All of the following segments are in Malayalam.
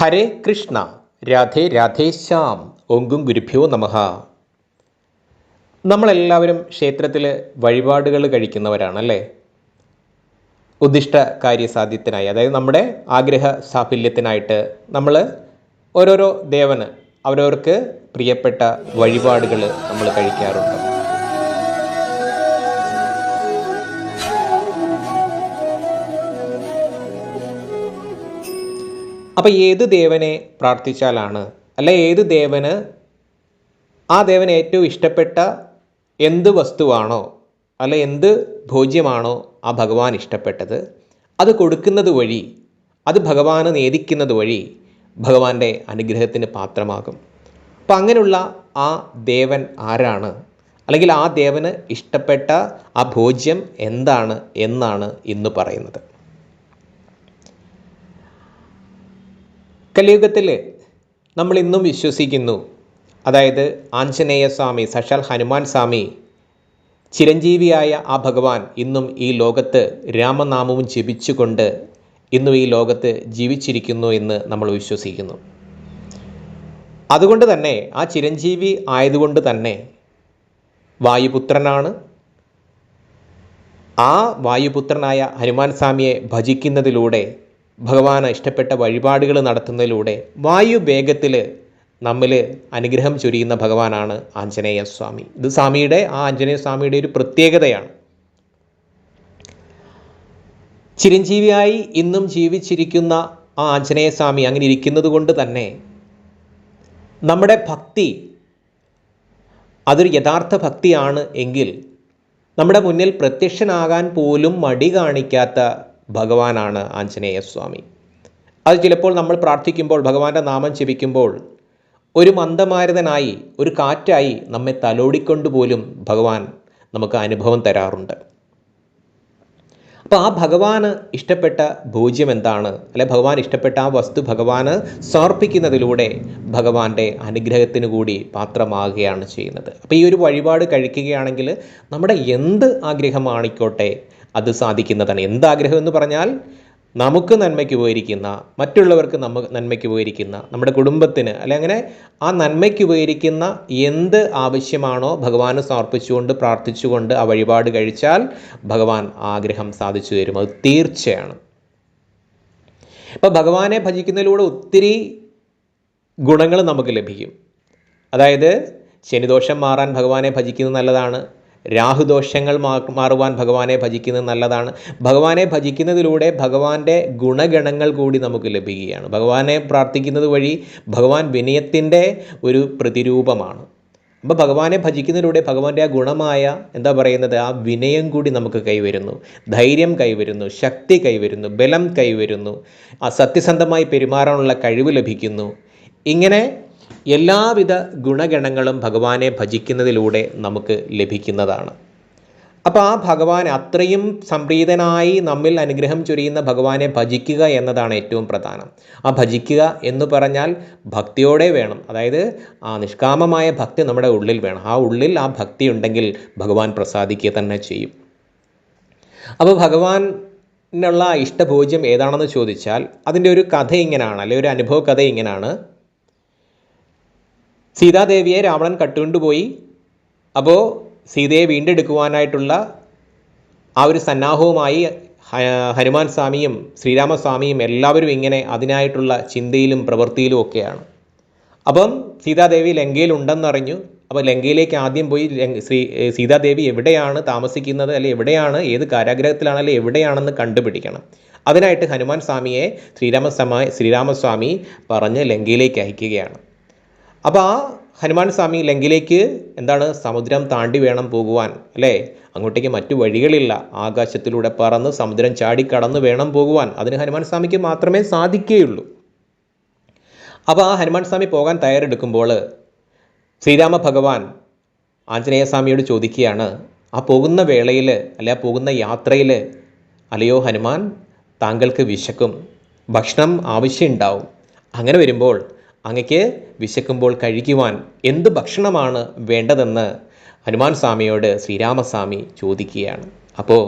ഹരേ കൃഷ്ണ രാധേ രാധേ ശ്യാം ഓങ്കും ഗുരുഭ്യോ നമഃ. നമ്മളെല്ലാവരും ക്ഷേത്രത്തിൽ വഴിപാടുകൾ കഴിക്കുന്നവരാണല്ലേ? ഉദ്ദിഷ്ട കാര്യസാധ്യത്തിനായി അതായത് നമ്മുടെ ആഗ്രഹ സാഫല്യത്തിനായിട്ട് നമ്മൾ ഓരോരോ ദേവന് അവരവർക്ക് പ്രിയപ്പെട്ട വഴിപാടുകൾ നമ്മൾ കഴിക്കാറുണ്ട്. അപ്പോൾ ഏത് ദേവനെ പ്രാർത്ഥിച്ചാലാണ്? അല്ല ഏത് ദേവന് ആ ദേവൻ ഏറ്റവും ഇഷ്ടപ്പെട്ട എന്ത് വസ്തുവാണോ അല്ല എന്ത് ഭോജ്യമാണോ ആ ഭഗവാൻ ഇഷ്ടപ്പെട്ടത്? അത് കൊടുക്കുന്നത് വഴി അത് ഭഗവാന് നേദിക്കുന്നത് വഴി ഭഗവാന്റെ അനുഗ്രഹത്തിന് പാത്രമാകും. അപ്പം അങ്ങനെയുള്ള ആ ദേവൻ ആരാണ്? അല്ലെങ്കിൽ ആ ദേവന് ഇഷ്ടപ്പെട്ട ആ ഭോജ്യം എന്താണ് എന്നാണ് ഇന്ന് പറയുന്നത്. കലിയുഗത്തിൽ നമ്മൾ ഇന്നും വിശ്വസിക്കുന്നു. അതായത് ആഞ്ജനേയ സ്വാമി സഷാൽ ഹനുമാൻ സ്വാമി ചിരഞ്ജീവിയായ ആ ഭഗവാൻ ഇന്നും ഈ ലോകത്ത് രാമനാമവും ജപിച്ചുകൊണ്ട് ഇന്നും ഈ ലോകത്ത് ജീവിച്ചിരിക്കുന്നു എന്ന് നമ്മൾ വിശ്വസിക്കുന്നു. അതുകൊണ്ട് തന്നെ ആ ചിരഞ്ജീവി ആയതുകൊണ്ട് തന്നെ വായുപുത്രനാണ്. ആ വായുപുത്രനായ ഹനുമാൻ സ്വാമിയെ ഭജിക്കുന്നതിലൂടെ ഭഗവാന് ഇഷ്ടപ്പെട്ട വഴിപാടുകൾ നടത്തുന്നതിലൂടെ വായു വേഗത്തിൽ നമ്മിൽ അനുഗ്രഹം ചൊരിയുന്ന ഭഗവാനാണ് ആഞ്ജനേയ സ്വാമി. ഇത് സ്വാമിയുടെ ആ ആഞ്ജനേയ സ്വാമിയുടെ ഒരു പ്രത്യേകതയാണ്. ചിരഞ്ജീവിയായി ഇന്നും ജീവിച്ചിരിക്കുന്ന ആ ആഞ്ജനേയ സ്വാമി അങ്ങനെ ഇരിക്കുന്നത് കൊണ്ട് തന്നെ നമ്മുടെ ഭക്തി അതൊരു യഥാർത്ഥ ഭക്തിയാണ് എങ്കിൽ നമ്മുടെ മുന്നിൽ പ്രത്യക്ഷനാകാൻ പോലും മടി കാണിക്കാത്ത ഭഗവാനാണ് ആഞ്ജനേയ സ്വാമി. അത് ചിലപ്പോൾ നമ്മൾ പ്രാർത്ഥിക്കുമ്പോൾ ഭഗവാന്റെ നാമം ജപിക്കുമ്പോൾ ഒരു മന്ദമാരുതനായി ഒരു കാറ്റായി നമ്മെ തലോടിക്കൊണ്ട് പോലും ഭഗവാൻ നമുക്ക് അനുഭവം തരാറുണ്ട്. അപ്പോൾ ആ ഭഗവാന് ഇഷ്ടപ്പെട്ട ഭോജ്യം എന്താണ്? അല്ലെ ഭഗവാൻ ഇഷ്ടപ്പെട്ട ആ വസ്തു ഭഗവാന് സമർപ്പിക്കുന്നതിലൂടെ ഭഗവാന്റെ അനുഗ്രഹത്തിന് കൂടി പാത്രമാകുകയാണ് ചെയ്യുന്നത്. അപ്പോൾ ഈ ഒരു വഴിപാട് കഴിക്കുകയാണെങ്കിൽ നമ്മുടെ എന്ത് ആഗ്രഹമാണിക്കോട്ടെ അത് സാധിക്കുന്നതാണ്. എന്താഗ്രഹം എന്ന് പറഞ്ഞാൽ നമുക്ക് നന്മയ്ക്ക് ഉപകരിക്കുന്ന മറ്റുള്ളവർക്ക് നമ്മ നന്മയ്ക്ക് ഉപകരിക്കുന്ന നമ്മുടെ കുടുംബത്തിന് അല്ലെ അങ്ങനെ ആ നന്മയ്ക്ക് ഉപകരിക്കുന്ന എന്ത് ആവശ്യമാണോ ഭഗവാന് സമർപ്പിച്ചുകൊണ്ട് പ്രാർത്ഥിച്ചുകൊണ്ട് ആ വഴിപാട് കഴിച്ചാൽ ഭഗവാൻ ആഗ്രഹം സാധിച്ചു തരും. അത് തീർച്ചയാണ്. ഇപ്പം ഭഗവാനെ ഭജിക്കുന്നതിലൂടെ ഒത്തിരി ഗുണങ്ങൾ നമുക്ക് ലഭിക്കും. അതായത് ശനിദോഷം മാറാൻ ഭഗവാനെ ഭജിക്കുന്നത് നല്ലതാണ്. രാഹുദോഷങ്ങൾ മാറുവാൻ ഭഗവാനെ ഭജിക്കുന്നത് നല്ലതാണ്. ഭഗവാനെ ഭജിക്കുന്നതിലൂടെ ഭഗവാന്റെ ഗുണഗണങ്ങൾ കൂടി നമുക്ക് ലഭിക്കുകയാണ്. ഭഗവാനെ പ്രാർത്ഥിക്കുന്നത് വഴി ഭഗവാൻ വിനയത്തിന്റെ ഒരു പ്രതിരൂപമാണ്. അപ്പോൾ ഭഗവാനെ ഭജിക്കുന്നതിലൂടെ ഭഗവാന്റെ ആ ഗുണമായ എന്താ പറയുന്നത് ആ വിനയം കൂടി നമുക്ക് കൈവരുന്നു. ധൈര്യം കൈവരുന്നു ശക്തി കൈവരുന്നു ബലം കൈവരുന്നു ആ സത്യസന്ധമായി പെരുമാറാനുള്ള കഴിവ് ലഭിക്കുന്നു. ഇങ്ങനെ എല്ലാവിധ ഗുണഗണങ്ങളും ഭഗവാനെ ഭജിക്കുന്നതിലൂടെ നമുക്ക് ലഭിക്കുന്നതാണ്. അപ്പോൾ ആ ഭഗവാൻ അത്രയും സംപ്രീതനായി നമ്മിൽ അനുഗ്രഹം ചൊരിയുന്ന ഭഗവാനെ ഭജിക്കുക എന്നതാണ് ഏറ്റവും പ്രധാനം. ആ ഭജിക്കുക എന്ന് പറഞ്ഞാൽ ഭക്തിയോടെ വേണം. അതായത് ആ നിഷ്കാമമായ ഭക്തി നമ്മുടെ ഉള്ളിൽ വേണം. ആ ഉള്ളിൽ ആ ഭക്തി ഉണ്ടെങ്കിൽ ഭഗവാൻ പ്രസാദിക്കുക തന്നെ ചെയ്യും. അപ്പോൾ ഭഗവാനുള്ള ഇഷ്ടഭോജ്യം ഏതാണെന്ന് ചോദിച്ചാൽ അതിന്റെ ഒരു കഥ ഇങ്ങനെയാണ് അല്ലെങ്കിൽ ഒരു അനുഭവ കഥ ഇങ്ങനെയാണ്. സീതാദേവിയെ രാവണൻ കട്ടുകൊണ്ടുപോയി അപ്പോൾ സീതയെ വീണ്ടെടുക്കുവാനായിട്ടുള്ള ആ ഒരു സന്നാഹവുമായി ഹനുമാൻ സ്വാമിയും ശ്രീരാമസ്വാമിയും എല്ലാവരും ഇങ്ങനെ അതിനായിട്ടുള്ള ചിന്തയിലും പ്രവൃത്തിയിലും ഒക്കെയാണ്. അപ്പം സീതാദേവി ലങ്കയിൽ ഉണ്ടെന്നറിഞ്ഞു അപ്പോൾ ലങ്കയിലേക്ക് ആദ്യം പോയി ശ്രീ സീതാദേവി എവിടെയാണ് താമസിക്കുന്നത് അല്ലെ എവിടെയാണ് ഏത് കാരാഗ്രഹത്തിലാണ് അല്ലെ എവിടെയാണെന്ന് കണ്ടുപിടിക്കണം. അതിനായിട്ട് ഹനുമാൻ സ്വാമിയെ ശ്രീരാമസ്വാമി ശ്രീരാമസ്വാമി പറഞ്ഞ് ലങ്കയിലേക്ക് അയക്കുകയാണ്. അപ്പോൾ ആ ഹനുമാൻ സ്വാമി ലങ്കയിലേക്ക് എന്താണ് സമുദ്രം താണ്ടി വേണം പോകുവാൻ അല്ലേ? അങ്ങോട്ടേക്ക് മറ്റു വഴികളില്ല. ആകാശത്തിലൂടെ പറന്ന് സമുദ്രം ചാടി കടന്ന് വേണം പോകുവാൻ. അതിന് ഹനുമാൻ സ്വാമിക്ക് മാത്രമേ സാധിക്കുകയുള്ളൂ. അപ്പോൾ ആ ഹനുമാൻ സ്വാമി പോകാൻ തയ്യാറെടുക്കുമ്പോൾ ശ്രീരാമ ഭഗവാൻ ആഞ്ജനേയ സ്വാമിയോട് ചോദിക്കുകയാണ് ആ പോകുന്ന വേളയിൽ അല്ലെ ആ പോകുന്ന യാത്രയിൽ അല്ലയോ ഹനുമാൻ താങ്കൾക്ക് വിശക്കും ഭക്ഷണം ആവശ്യമുണ്ടാവും. അങ്ങനെ വരുമ്പോൾ അങ്ങക്ക് വിശക്കുമ്പോൾ കഴിക്കുവാൻ എന്ത് ഭക്ഷണമാണ് വേണ്ടതെന്ന് ഹനുമാൻ സ്വാമിയോട് ശ്രീരാമസ്വാമി ചോദിക്കുകയാണ്. അപ്പോൾ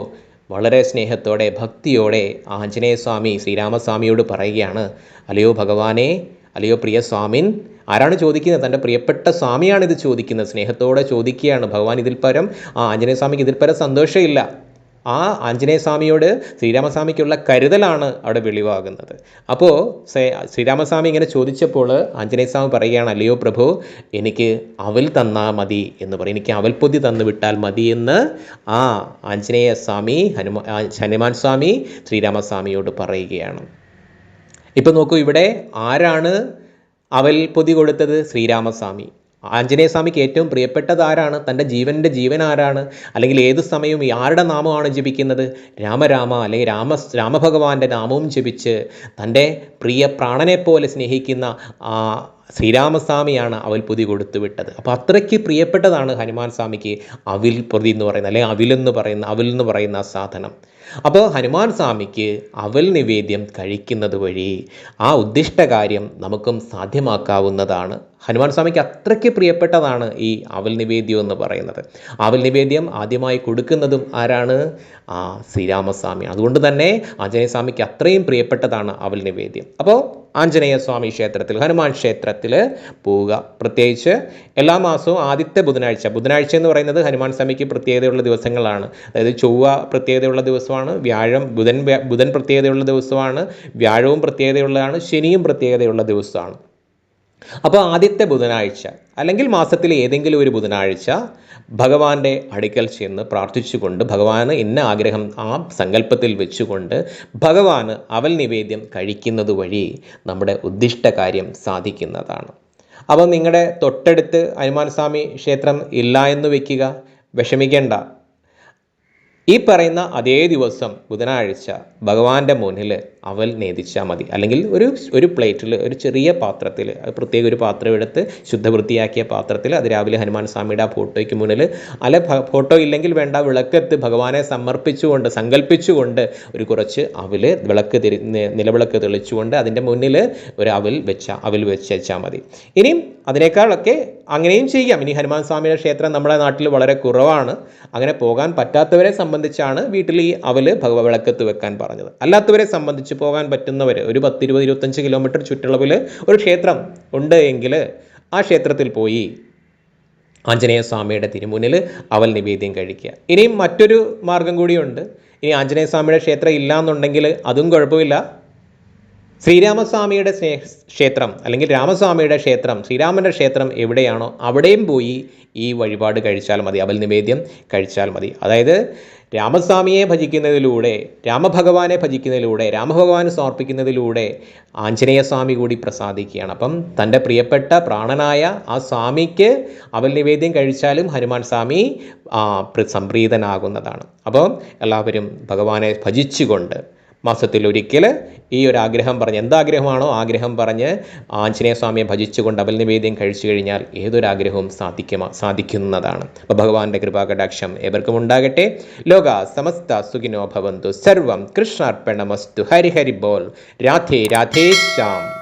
വളരെ സ്നേഹത്തോടെ ഭക്തിയോടെ ആഞ്ജനേയ സ്വാമി ശ്രീരാമസ്വാമിയോട് പറയുകയാണ് അല്ലയോ ഭഗവാനെ അല്ലയോ പ്രിയ സ്വാമിൻ? ആരാണ് ചോദിക്കുന്നത്? തന്റെ പ്രിയപ്പെട്ട സ്വാമിയാണ് ഇത് ചോദിക്കുന്നത്. സ്നേഹത്തോടെ ചോദിക്കുകയാണ് ഭഗവാൻ ഇതിൽ പരം. ആ ആഞ്ജനേയ സ്വാമിക്ക് ഇതിൽ പരം സന്തോഷമില്ല. ആ ആഞ്ജനേയ സ്വാമിയോട് ശ്രീരാമസ്വാമിക്കുള്ള കരുതലാണ് അവിടെ വെളിവാകുന്നത്. അപ്പോൾ ശ്രീരാമസ്വാമി ഇങ്ങനെ ചോദിച്ചപ്പോൾ ആഞ്ജനേയ സ്വാമി പറയുകയാണ് അല്ലയോ പ്രഭു എനിക്ക് അവൽ തന്നാൽ മതി എന്ന് പറയും. എനിക്ക് അവൽപ്പൊതി തന്നു വിട്ടാൽ മതി എന്ന് ആ ആഞ്ജനേയ സ്വാമി ഹനുമാൻ ഹനുമാൻ സ്വാമി ശ്രീരാമസ്വാമിയോട് പറയുകയാണ്. ഇപ്പം നോക്കൂ ഇവിടെ ആരാണ് അവൽ പൊതി കൊടുത്തത്? ശ്രീരാമസ്വാമി. ആഞ്ജനേയ സ്വാമിക്ക് ഏറ്റവും പ്രിയപ്പെട്ടത് ആരാണ് തന്റെ ജീവന്റെ ജീവൻ ആരാണ് അല്ലെങ്കിൽ ഏത് സമയവും ആരുടെ നാമമാണ് ജപിക്കുന്നത്? രാമരാമ അല്ലെങ്കിൽ രാമ രാമഭഗവാന്റെ നാമവും ജപിച്ച് തന്റെ പ്രിയ പ്രാണനെ പോലെ സ്നേഹിക്കുന്ന ശ്രീരാമസ്വാമിയാണ് അവൽ പൊതി കൊടുത്തു വിട്ടത്. അപ്പോൾ അത്രയ്ക്ക് പ്രിയപ്പെട്ടതാണ് ഹനുമാൻ സ്വാമിക്ക് അവിൽ പൊതി എന്ന് പറയുന്നത് അല്ലെങ്കിൽ അവിലെന്ന് പറയുന്ന അവിൽ എന്ന് പറയുന്ന ആ സാധനം. അപ്പോൾ ഹനുമാൻ സ്വാമിക്ക് അവൽ നിവേദ്യം കഴിക്കുന്നത് വഴി ആ ഉദ്ദിഷ്ട കാര്യം നമുക്കും സാധ്യമാക്കാവുന്നതാണ്. ഹനുമാൻ സ്വാമിക്ക് അത്രയ്ക്ക് പ്രിയപ്പെട്ടതാണ് ഈ അവൽ നിവേദ്യം എന്ന് പറയുന്നത്. അവൽ നിവേദ്യം ആദ്യമായി കൊടുക്കുന്നതും ആരാണ്? ആ ശ്രീരാമസ്വാമി. അതുകൊണ്ട് തന്നെ ആഞ്ജനേയ സ്വാമിക്ക് അത്രയും പ്രിയപ്പെട്ടതാണ് അവൽ നിവേദ്യം. അപ്പോൾ ആഞ്ജനേയ സ്വാമി ക്ഷേത്രത്തിൽ ഹനുമാൻ ക്ഷേത്രത്തിൽ പോവുക. പ്രത്യേകിച്ച് എല്ലാ മാസവും ആദ്യത്തെ ബുധനാഴ്ച. ബുധനാഴ്ച എന്ന് പറയുന്നത് ഹനുമാൻ സ്വാമിക്ക് പ്രത്യേകതയുള്ള ദിവസങ്ങളാണ്. അതായത് ചൊവ്വ പ്രത്യേകതയുള്ള ദിവസമാണ് വ്യാഴം ബുധൻ ബുധൻ പ്രത്യേകതയുള്ള ദിവസമാണ് വ്യാഴവും പ്രത്യേകതയുള്ളതാണ് ശനിയും പ്രത്യേകതയുള്ള ദിവസമാണ്. അപ്പോൾ ആദ്യത്തെ ബുധനാഴ്ച അല്ലെങ്കിൽ മാസത്തിലെ ഏതെങ്കിലും ഒരു ബുധനാഴ്ച ഭഗവാന്റെ അടുക്കൽ ചെന്ന് പ്രാർത്ഥിച്ചുകൊണ്ട് ഭഗവാന് ഇന്ന ആഗ്രഹം ആ സങ്കല്പത്തിൽ വെച്ചുകൊണ്ട് ഭഗവാന് അവൽ നിവേദ്യം കഴിക്കുന്നത് വഴി നമ്മുടെ ഉദ്ദിഷ്ട കാര്യം സാധിക്കുന്നതാണ്. അപ്പോൾ നിങ്ങളുടെ തൊട്ടടുത്ത് ഹനുമാൻ സ്വാമി ക്ഷേത്രം ഇല്ല എന്ന് വയ്ക്കുക വിഷമിക്കേണ്ട. ഈ പറയുന്ന അതേ ദിവസം ബുധനാഴ്ച ഭഗവാന്റെ മുന്നിൽ അവൽ നേദിച്ചാൽ മതി. അല്ലെങ്കിൽ ഒരു ഒരു പ്ലേറ്റിൽ ഒരു ചെറിയ പാത്രത്തിൽ പ്രത്യേക ഒരു പാത്രം എടുത്ത് ശുദ്ധവൃത്തിയാക്കിയ പാത്രത്തിൽ അത് രാവിലെ ഹനുമാൻ സ്വാമിയുടെ ആ ഫോട്ടോയ്ക്ക് മുന്നിൽ അല്ല ഫോട്ടോ ഇല്ലെങ്കിൽ വേണ്ട വിളക്കെത്ത് ഭഗവാനെ സമർപ്പിച്ചുകൊണ്ട് സങ്കല്പിച്ചുകൊണ്ട് ഒരു കുറച്ച് അവൽ വിളക്ക് തിരി നിലവിളക്ക് തെളിച്ചുകൊണ്ട് അതിന്റെ മുന്നിൽ ഒരു അവൽ വെച്ച അവൽ വെച്ച് വെച്ചാൽ മതി. ഇനിയും അതിനേക്കാളൊക്കെ അങ്ങനെയും ചെയ്യാം. ഇനി ഹനുമാൻ സ്വാമിയുടെ ക്ഷേത്രം നമ്മുടെ നാട്ടിൽ വളരെ കുറവാണ്. അങ്ങനെ പോകാൻ പറ്റാത്തവരെ സംബന്ധിച്ചാണ് വീട്ടിൽ ഈ അവൽ ഭഗവ വിളക്കത്ത് വെക്കാൻ പറഞ്ഞത്. അല്ലാത്തവരെ സംബന്ധിച്ച് പോകാൻ പറ്റുന്നവർ ഒരു പത്ത് ഇരുപത് ഇരുപത്തഞ്ച് കിലോമീറ്റർ ചുറ്റളവിൽ ഒരു ക്ഷേത്രം ഉണ്ട് എങ്കിൽ ആ ക്ഷേത്രത്തിൽ പോയി ആഞ്ജനേയ സ്വാമിയുടെ തിരുമുന്നിൽ അവൽ നിവേദ്യം കഴിക്കുക. ഇനിയും മറ്റൊരു മാർഗം കൂടിയുണ്ട്. ഇനി ആഞ്ജനേയ സ്വാമിയുടെ ക്ഷേത്രം ഇല്ല എന്നുണ്ടെങ്കിൽ അതും കുഴപ്പമില്ല. ശ്രീരാമസ്വാമിയുടെ സ്നേഹ ക്ഷേത്രം അല്ലെങ്കിൽ രാമസ്വാമിയുടെ ക്ഷേത്രം ശ്രീരാമന്റെ ക്ഷേത്രം എവിടെയാണോ അവിടെയും പോയി ഈ വഴിപാട് കഴിച്ചാൽ മതി അവൽ നിവേദ്യം കഴിച്ചാൽ മതി. അതായത് രാമസ്വാമിയെ ഭജിക്കുന്നതിലൂടെ രാമഭഗവാനെ ഭജിക്കുന്നതിലൂടെ രാമഭഗവാന് സമർപ്പിക്കുന്നതിലൂടെ ആഞ്ജനേയ സ്വാമി കൂടി പ്രസാദിക്കുകയാണ്. അപ്പം തന്റെ പ്രിയപ്പെട്ട പ്രാണനായ ആ സ്വാമിക്ക് അവൽ നിവേദ്യം കഴിച്ചാലും ഹനുമാൻ സ്വാമി സംപ്രീതനാകുന്നതാണ്. അപ്പോൾ എല്ലാവരും ഭഗവാനെ ഭജിച്ചുകൊണ്ട് മാസത്തിൽ ഒരിക്കൽ ഈ ഒരു ആഗ്രഹം പറഞ്ഞ് എന്താഗ്രഹമാണോ ആഗ്രഹം പറഞ്ഞ് ആഞ്ജനേയ സ്വാമിയെ ഭജിച്ചുകൊണ്ട് അവൽ നിവേദ്യം കഴിച്ചു കഴിഞ്ഞാൽ ഏതൊരാഗ്രഹവും സാധിക്കുമ സാധിക്കുന്നതാണ്. അപ്പോൾ ഭഗവാന്റെ കൃപാകടാക്ഷം ഏവർക്കും ഉണ്ടാകട്ടെ. ലോക സമസ്ത സുഖിനോ ഭവന്തു. സർവം കൃഷ്ണാർപ്പണമസ്തു. ഹരിഹരി ബോൾ. രാധേ രാധേ ശ്യാം.